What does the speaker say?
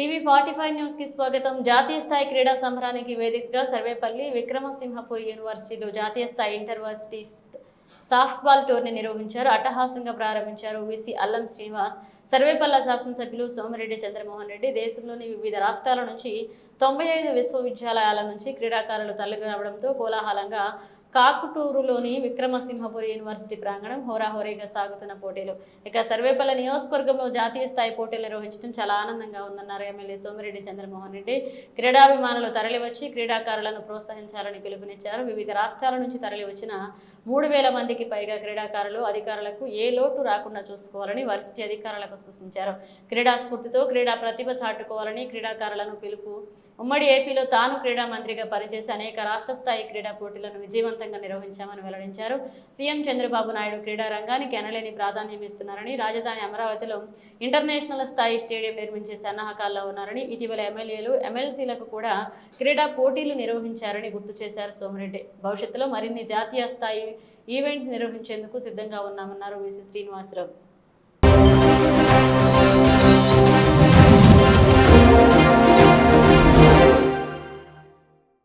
TV forty five న్యూస్కి స్వాగతం. జాతీయ స్థాయి క్రీడా సంబరానికి వేదికగా సర్వేపల్లి విక్రమసింహపూర్ యూనివర్సిటీలో జాతీయ స్థాయి ఇంటర్వర్సిటీ సాఫ్ట్బాల్ టోర్ని టోర్నీ నిర్వహించారు. అట్టహాసంగా ప్రారంభించారు విసి అల్లం శ్రీనివాస్. సర్వేపల్ల శాసనసభ్యులు సోమిరెడ్డి చంద్రమోహన్ రెడ్డి దేశంలోని వివిధ రాష్ట్రాల నుంచి తొంభై ఐదు విశ్వవిద్యాలయాల నుంచి క్రీడాకారులు తరలి రావడంతో కోలాహలంగా కాకుటూరులోని విక్రమసింహపురి యూనివర్సిటీ ప్రాంగణం హోరాహోరీగా సాగుతున్న పోటీలు. ఇక సర్వేపల్లి నియోజకవర్గంలో జాతీయ స్థాయి పోటీలు నిర్వహించడం చాలా ఆనందంగా ఉందన్నారు ఎమ్మెల్యే సోమిరెడ్డి చంద్రమోహన్ రెడ్డి. క్రీడాభిమానులు తరలివచ్చి క్రీడాకారులను ప్రోత్సహించాలని పిలుపునిచ్చారు. వివిధ రాష్ట్రాల నుంచి తరలివచ్చిన మూడు వేల మందికి పైగా క్రీడాకారులు అధికారులకు ఏ లోటు రాకుండా చూసుకోవాలని వర్సిటీ అధికారులకు సూచించారు. క్రీడా స్ఫూర్తితో క్రీడా ప్రతిభ చాటుకోవాలని క్రీడాకారులను పిలుపు. ఉమ్మడి ఏపీలో తాను క్రీడా మంత్రిగా పనిచేసి అనేక రాష్ట్ర స్థాయి క్రీడా పోటీలను విజయవంతం విజయవంతంగా నిర్వహించామని వెల్లడించారు. సీఎం చంద్రబాబు నాయుడు క్రీడా రంగానికి ఎనలేని ప్రాధాన్యం ఇస్తున్నారని రాజధాని అమరావతిలో ఇంటర్నేషనల్ స్థాయి స్టేడియం నిర్మించే సన్నాహకాల్లో ఉన్నారని ఇటీవల ఎమ్మెల్యేలు ఎమ్మెల్సీలకు కూడా క్రీడా పోటీలు నిర్వహించారని గుర్తు చేశారు సోమిరెడ్డి. భవిష్యత్తులో మరిన్ని జాతీయ స్థాయి ఈవెంట్ నిర్వహించేందుకు సిద్ధంగా ఉన్నామన్నారు విసి శ్రీనివాసరావు.